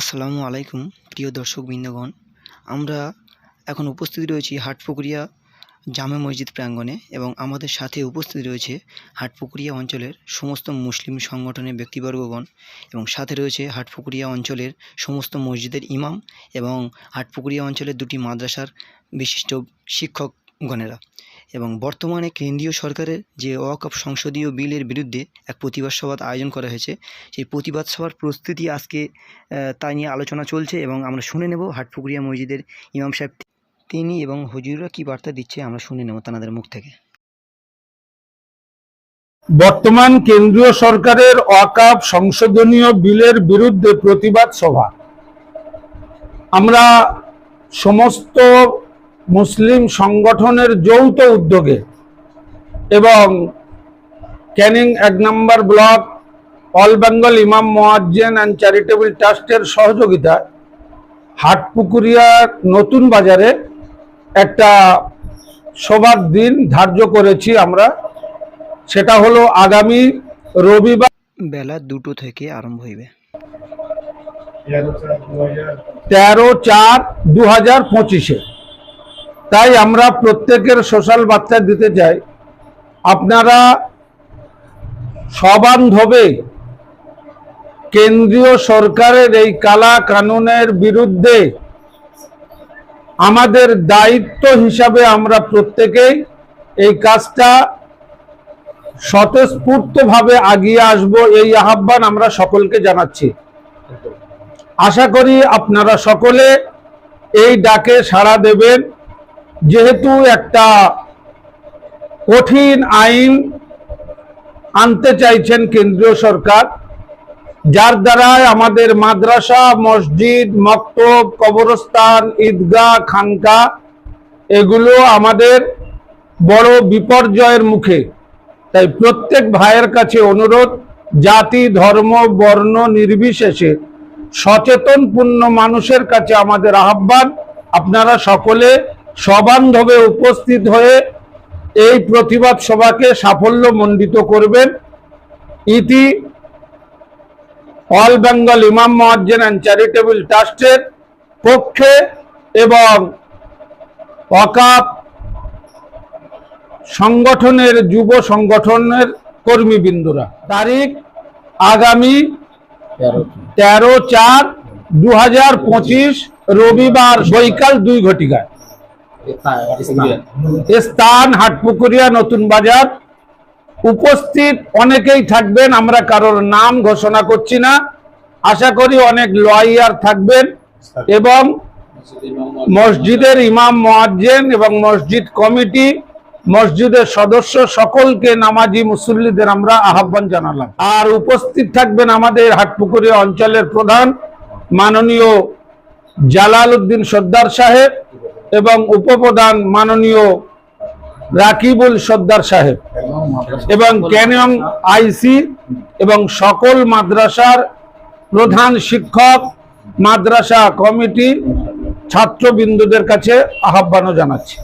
আসসালামু আলাইকুম, প্রিয় দর্শক বৃন্দগণ আমরা এখন উপস্থিত রয়েছি হাটপুকুরিয়া জামে মসজিদ প্রাঙ্গণে এবং আমাদের সাথে উপস্থিত রয়েছে হাটপুকুরিয়া অঞ্চলের সমস্ত মুসলিম সংগঠনের ব্যক্তিবর্গগণ এবং সাথে রয়েছে হাটপুকুরিয়া অঞ্চলের সমস্ত মসজিদের ইমাম এবং হাটপুকুরিয়া অঞ্চলের দুটি মাদ্রাসার বিশিষ্ট শিক্ষকগণেরা। এবং বর্তমানে কেন্দ্রীয় সরকারের যে ওয়াকফ সংসদীয় বিলের বিরুদ্ধে এক প্রতিবাদ সভার আয়োজন করা হয়েছে, সেই প্রতিবাদ সভার প্রস্তুতি আজকে তা নিয়ে আলোচনা চলছে এবং আমরা শুনে নেব হাটপুকুরিয়া মসজিদের ইমাম সাহেব তিনি এবং হজুররা কি বার্তা দিচ্ছে আমরা শুনে নেব তাদের মুখ থেকে। বর্তমান কেন্দ্রীয় সরকারের অকাপ সংশোধনীয় বিলের বিরুদ্ধে প্রতিবাদ সভা আমরা সমস্ত মুসলিম সংগঠনের যৌথ উদ্যোগে এবং ক্যানিং এক নম্বর ব্লক অল বেঙ্গল ইমাম মোয়াজ্জেন অ্যান্ড চ্যারিটেবল ট্রাস্টের সহযোগিতায় হাটপুকুরিয়া নতুন বাজারে একটা সভার দিন ধার্য করেছি আমরা। সেটা হলো আগামী রবিবার বেলা দুটো থেকে আরম্ভ হইবে। তেরো চার দু হাজার পঁচিশে। তাই আমরা প্রত্যেকের সোশ্যাল বার্তা দিতে চাই। আপনারা সবান্ধবে কেন্দ্রীয় সরকারের এই কালা কানুনের বিরুদ্ধে আমাদের দায়িত্ব হিসাবে আমরা প্রত্যেকেই এই কাজটা স্বতঃস্ফূর্তভাবে আগিয়ে আসব, এই আহ্বান আমরা সকলকে জানাচ্ছি। আশা করি আপনারা সকলে এই ডাকে সাড়া দেবেন। যেহেতু একটা কঠিন আইন আনতে চাইছেন কেন্দ্রীয় সরকার, যার দ্বারায় আমাদের মাদ্রাসা, মসজিদ, মক্তব, কবরস্থান, ঈদগাহ, খানকা, এগুলো আমাদের বড় বিপর্যয়ের মুখে। তাই প্রত্যেক ভাইয়ের কাছে অনুরোধ, জাতি, ধর্ম, বর্ণ নির্বিশেষে সচেতনপূর্ণ মানুষের কাছে আমাদের আহ্বান, আপনারা সকলে সবান্ধবে উপস্থিত হয়ে এই প্রতিবাদ সভাকে সাফল্য মণ্ডিত করবেন। ইতি অল বেঙ্গল ইমাম মহাজ্জেন অ্যান্ড চ্যারিটেবল ট্রাস্টের পক্ষে এবং অকাপ সংগঠনের যুব সংগঠনের কর্মীবৃন্দরা। তারিখ আগামী তেরো চার। দু হাজার পঁচিশ রবিবার বৈকাল দুই ঘটিকায়। স্থান হাটপুকুরিয়া, নতুন বাজার। উপস্থিত অনেকেই থাকবেন, আমরা কারোর নাম ঘোষণা করছি না। আশা করি অনেক লয়ার থাকবেন এবং মসজিদের ইমাম মোয়াজ্জেন এবং মসজিদ কমিটি, মসজিদের সদস্য সকলকে নামাজি মুসল্লিদের আমরা আহ্বান জানালাম। আর উপস্থিত থাকবেন আমাদের হাটপুকুরিয়া অঞ্চলের প্রধান মাননীয় জালাল উদ্দিন সর্দার সাহেব। এবং উপপ্রধান মাননীয় রাকিবুল সর্দার সাহেব এবং ক্যানিয়ং আইসি এবং সকল মাদ্রাসার প্রধান শিক্ষক, মাদ্রাসা কমিটি ছাত্রবিন্দুদের কাছে আহ্বানও জানাচ্ছি।